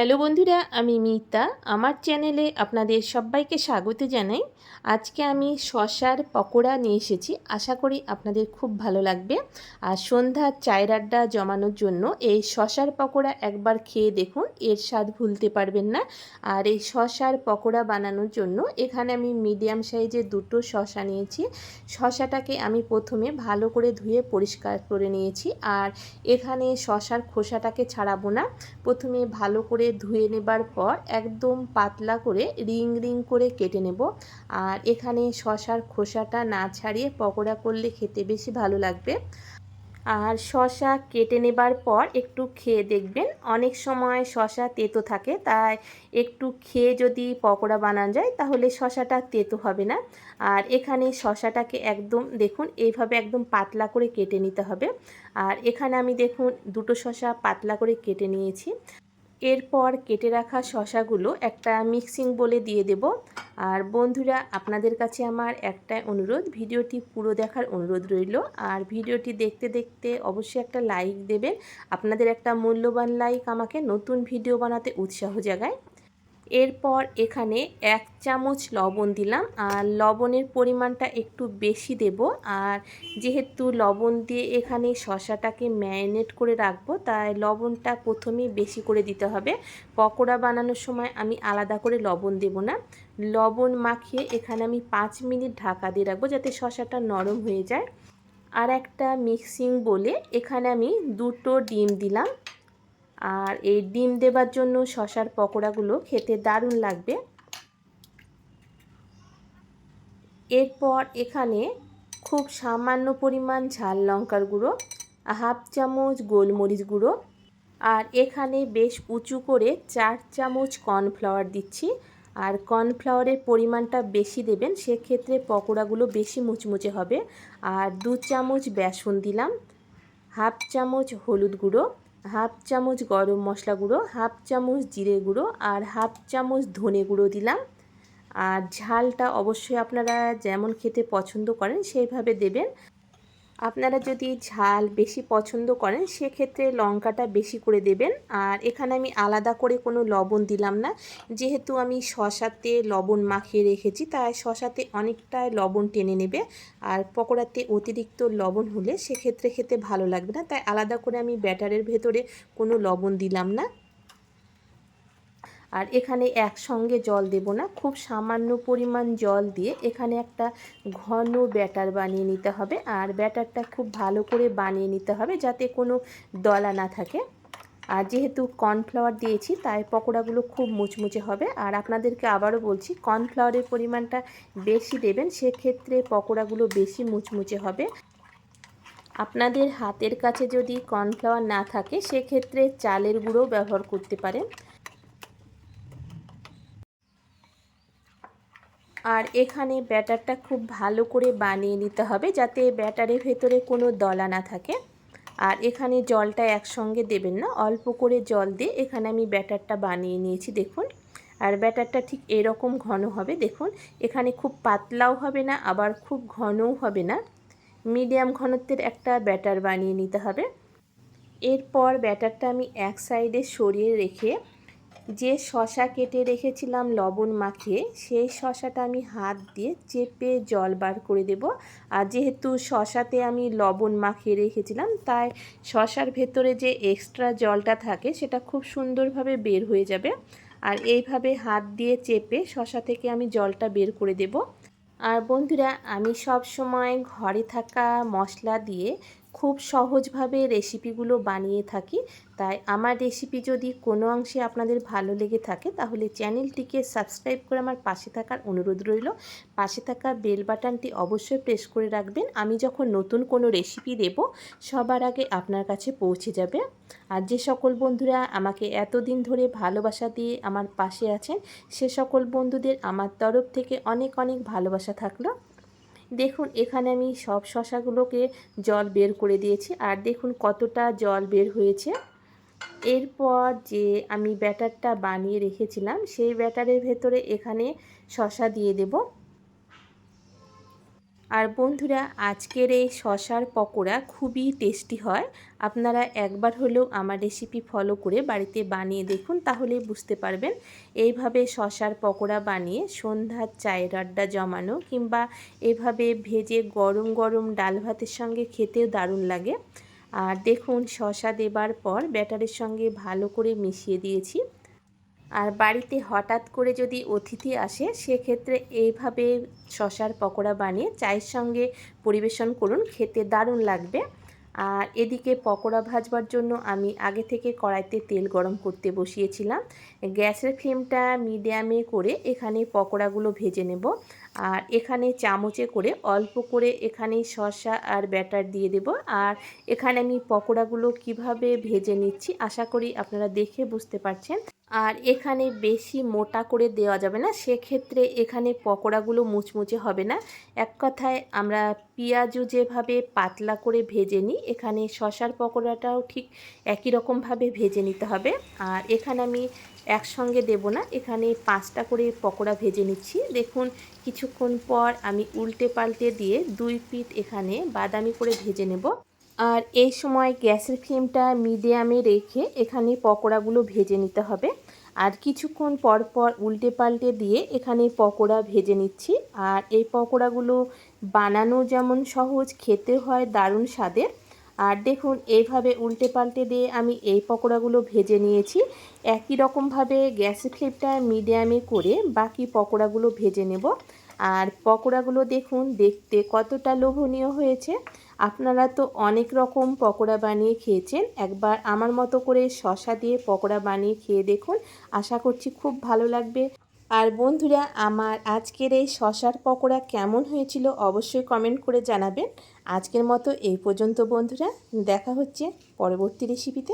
Hello বন্ধুরা, আমি মিতা। আমার চ্যানেলে আপনাদের সবাইকে স্বাগত জানাই। আজকে আমি শশার পকোড়া নিয়ে এসেছি। আশা করি আপনাদের খুব ভালো লাগবে। আর সন্ধ্যার চায়ের আড্ডা জমানোর জন্য এই শশার পকোড়া একবার খেয়ে দেখুন, এর স্বাদ ভুলতে পারবেন না। আর এই শশার পকোড়া বানানোর জন্য এখানে আমি মিডিয়াম সাইজের দুটো শশা নিয়েছি। শশাটাকে আমি প্রথমে ভালো করে ধুয়ে পরিষ্কার করে নিয়েছি। আর এখানে শশার খোসাটাকে ছাড়াবো না। প্রথমে ভালো করে ধুয়ে নেবার পর একদম পাতলা করে রিং রিং করে কেটে নেব। আর এখানে শশার খোসাটা না ছাড়িয়ে পকোড়া করলে খেতে বেশি ভালো লাগবে। আর শশা কেটে নেবার পর একটু খেয়ে দেখবেন, অনেক সময় শশা তেতো থাকে, তাই একটু খেয়ে যদি পকোড়া বানানো যায়, তাহলে শশাটা তেতো হবে না। আর এখানে শশাটাকে একদম দেখুন, এইভাবে একদম পাতলা করে কেটে নিতে হবে। আর এখানে আমি দেখুন, দুটো শশা পাতলা করে কেটে নিয়েছি। এরপর কেটে রাখা শশাগুলো একটা মিক্সিং বলে দিয়ে দেব। আর বন্ধুরা, আপনাদের কাছে আমার একটা অনুরোধ, ভিডিওটি পুরো দেখার অনুরোধ রইল। আর ভিডিওটি দেখতে দেখতে অবশ্যই একটা লাইক দেবেন। আপনাদের একটা মূল্যবান লাইক আমাকে নতুন ভিডিও বানাতে উৎসাহ জাগায়। এরপর এখানে এক চামচ লবণ দিলাম, আর লবণের পরিমাণটা একটু বেশি দেব। আর যেহেতু লবণ দিয়ে এখানে শশাটাকে ম্যারিনেট করে রাখব, তাই লবণটা প্রথমেই বেশি করে দিতে হবে। পকোড়া বানানোর সময় আমি আলাদা করে লবণ দেব না। লবণ মাখিয়ে এখানে আমি পাঁচ মিনিট ঢাকা দিয়ে রাখব যাতে শশাটা নরম হয়ে যায়। আর একটা মিক্সিং বলে এখানে আমি দুটো ডিম দিলাম। আর এই ডিম দেবার জন্য শশার পকোড়াগুলো খেতে দারুণ লাগবে। এরপর এখানে খুব সামান্য পরিমাণ ঝাল লঙ্কার গুঁড়ো, হাফ চামচ গোলমরিচ গুঁড়ো আর এখানে বেশ উঁচু করে চার চামচ কর্নফ্লাওয়ার দিচ্ছি। আর কর্নফ্লাওয়ারের পরিমাণটা বেশি দেবেন, সেক্ষেত্রে পকোড়াগুলো বেশি মুচমুচে হবে। আর দু চামচ বেসন দিলাম, হাফ চামচ হলুদ গুঁড়ো হাফ চামচ গরম মশলা গুঁড়ো, হাফ চামচ জিরে গুঁড়ো আর হাফ চামচ ধনে গুঁড়ো দিলাম। আর ঝালটা অবশ্যই আপনারা যেমন খেতে পছন্দ করেন, সেইভাবে দেবেন। আপনারা যদি ঝাল বেশি পছন্দ করেন, সেক্ষেত্রে লঙ্কাটা বেশি করে দেবেন। আর এখানে আমি আলাদা করে কোনো লবণ দিলাম না। যেহেতু আমি শশাতে লবণ মাখিয়ে রেখেছি, তাই শশাতে অনেকটাই লবণ টেনে নেবে। আর পকোড়াতে অতিরিক্ত লবণ হলে সেক্ষেত্রে খেতে ভালো লাগবে না। তাই আলাদা করে আমি ব্যাটারের ভেতরে কোনো লবণ দিলাম না। আর এখানে একসঙ্গে জল দেব না, খুব সামান্য পরিমাণ জল দিয়ে এখানে একটা ঘন ব্যাটার বানিয়ে নিতে হবে। আর ব্যাটারটা খুব ভালো করে বানিয়ে নিতে হবে যাতে কোনো দলা না থাকে। আর যেহেতু কর্নফ্লাওয়ার দিয়েছি, তাই পকোড়াগুলো খুব মুচমুচে হবে। আর আপনাদেরকে আবারও বলছি, কর্নফ্লাওয়ারের পরিমাণটা বেশি দেবেন, সেক্ষেত্রে পকোড়াগুলো বেশি মুচমুচে হবে। আপনাদের হাতের কাছে যদি কর্নফ্লাওয়ার না থাকে, সেক্ষেত্রে চালের গুঁড়ো ব্যবহার করতে পারেন। আর এখানে ব্যাটারটা খুব ভালো করে বানিয়ে নিতে হবে যাতে ব্যাটারের ভেতরে কোনো দলা না থাকে। আর এখানে জলটা একসঙ্গে দেবেন না, অল্প করে জল দিয়ে এখানে আমি ব্যাটারটা বানিয়ে নিয়েছি, দেখুন। আর ব্যাটারটা ঠিক এরকম ঘন হবে, দেখুন। এখানে খুব পাতলাও হবে না, আবার খুব ঘনও হবে না। মিডিয়াম ঘনত্বের একটা ব্যাটার বানিয়ে নিতে হবে। এরপর ব্যাটারটা আমি এক সাইডে সরিয়ে রেখে যে শশা কেটে রেখেছিলাম লবণ মাখিয়ে, সেই শশাটা আমি হাত দিয়ে চেপে জল বার করে দেব। আর যেহেতু শশাতে আমি লবণ মাখিয়ে রেখেছিলাম, তাই শশার ভেতরে যে এক্সট্রা জলটা থাকে, সেটা খুব সুন্দরভাবে বের হয়ে যাবে। আর এইভাবে হাত দিয়ে চেপে শশা থেকে আমি জলটা বের করে দেব। আর বন্ধুরা, আমি সব সময় ঘরে থাকা মশলা দিয়ে খুব সহজভাবে রেসিপিগুলো বানিয়ে থাকি। তাই আমার রেসিপি যদি কোনো অংশে আপনাদের ভালো লেগে থাকে, তাহলে চ্যানেলটিকে সাবস্ক্রাইব করে আমার পাশে থাকার অনুরোধ রইল। পাশে থাকা বেল বাটনটি অবশ্যই প্রেস করে রাখবেন। আমি যখন নতুন কোনো রেসিপি দেব, সবার আগে আপনার কাছে পৌঁছে যাবে। আর যে সকল বন্ধুরা আমাকে এতদিন ধরে ভালোবাসা দিয়ে আমার পাশে আছেন, সে সকল বন্ধুদের আমার তরফ থেকে অনেক অনেক ভালোবাসা থাকল। দেখুন, এখানে আমি সব শশাগুলোকে জল বের করে দিয়েছি। আর দেখুন কতটা জল বের হয়েছে। এরপর যে আমি ব্যাটারটা বানিয়ে রেখেছিলাম, সেই ব্যাটারের ভেতরে এখানে শশা দিয়ে দেব। আর বন্ধুরা, আজকের এই শশার পকোড়া খুবই টেস্টি হয়। আপনারা একবার হলেও আমার রেসিপি ফলো করে বাড়িতে বানিয়ে দেখুন, তাহলে বুঝতে পারবেন। এইভাবে শশার পকোড়া বানিয়ে সন্ধ্যার চায়ের আড্ডা জমানো কিংবা এভাবে ভেজে গরম গরম ডাল ভাতের সঙ্গে খেতেও দারুণ লাগে। আর দেখুন, শশা দেবার পর ব্যাটারের সঙ্গে ভালো করে মিশিয়ে দিয়েছি। আর বাড়িতে হঠাৎ করে যদি অতিথি আসে, সেক্ষেত্রে এইভাবে শশার পকোড়া বানিয়ে চায়ের সঙ্গে পরিবেশন করুন, খেতে দারুণ লাগবে। আর এদিকে পকোড়া ভাজবার জন্য আমি আগে থেকে কড়াইতে তেল গরম করতে বসিয়েছিলাম। গ্যাসের ফ্লেমটা মিডিয়ামে করে এখানে পকোড়াগুলো ভেজে নেব। আর এখানে চামচে করে অল্প করে এখানে শসা আর ব্যাটার দিয়ে দেব। আর এখানে আমি পকোড়াগুলো কীভাবে ভেজে নিচ্ছি আশা করি আপনারা দেখে বুঝতে পারছেন। আর এখানে বেশি মোটা করে দেওয়া যাবে না, সেক্ষেত্রে এখানে পকোড়াগুলো মুচমুচে হবে না। এক কথায় আমরা পেঁয়াজও যেভাবে পাতলা করে ভেজে নিই, এখানে শশার পকোড়াটাও ঠিক একই রকমভাবে ভেজে নিতে হবে। আর এখানে আমি একসঙ্গে দেব না। এখানে পাঁচটা করে পকোড়া ভেজে নিচ্ছি। দেখুন, কিছুক্ষণ পর আমি উল্টে পাল্টে দিয়ে দুই পিঠ এখানে বাদামি করে ভেজে নেব। আর এই সময় গ্যাসের ফ্লেমটা মিডিয়ামে রেখে এখানে পকোড়াগুলো ভেজে নিতে হবে। আর কিছুক্ষণ পর পর উল্টে পাল্টে দিয়ে এখানে পকোড়া ভেজে নিচ্ছি। আর এই পকোড়াগুলো বানানো যেমন সহজ, খেতে হয় দারুণ স্বাদের। আর দেখুন, এইভাবে উল্টে পাল্টে দিয়ে আমি এই পকোড়াগুলো ভেজে নিয়েছি। একই রকমভাবে গ্যাসের ফ্লেমটা মিডিয়ামে করে বাকি পকোড়াগুলো ভেজে নেব। আর পকোড়াগুলো দেখুন, দেখতে কতটা লোভনীয় হয়েছে। আপনারা তো অনেক রকম পকোড়া বানিয়ে খেয়েছেন। একবার আমার মতো করে শশা দিয়ে পকোড়া বানিয়ে খেয়ে দেখুন। আশা করছি খুব ভালো লাগবে। আর বন্ধুরা, আমার আজকের এই শশার পকোড়া কেমন হয়েছিল অবশ্যই কমেন্ট করে জানাবেন। আজকের মতো এই পর্যন্ত বন্ধুরা, দেখা হচ্ছে পরবর্তী রেসিপিতে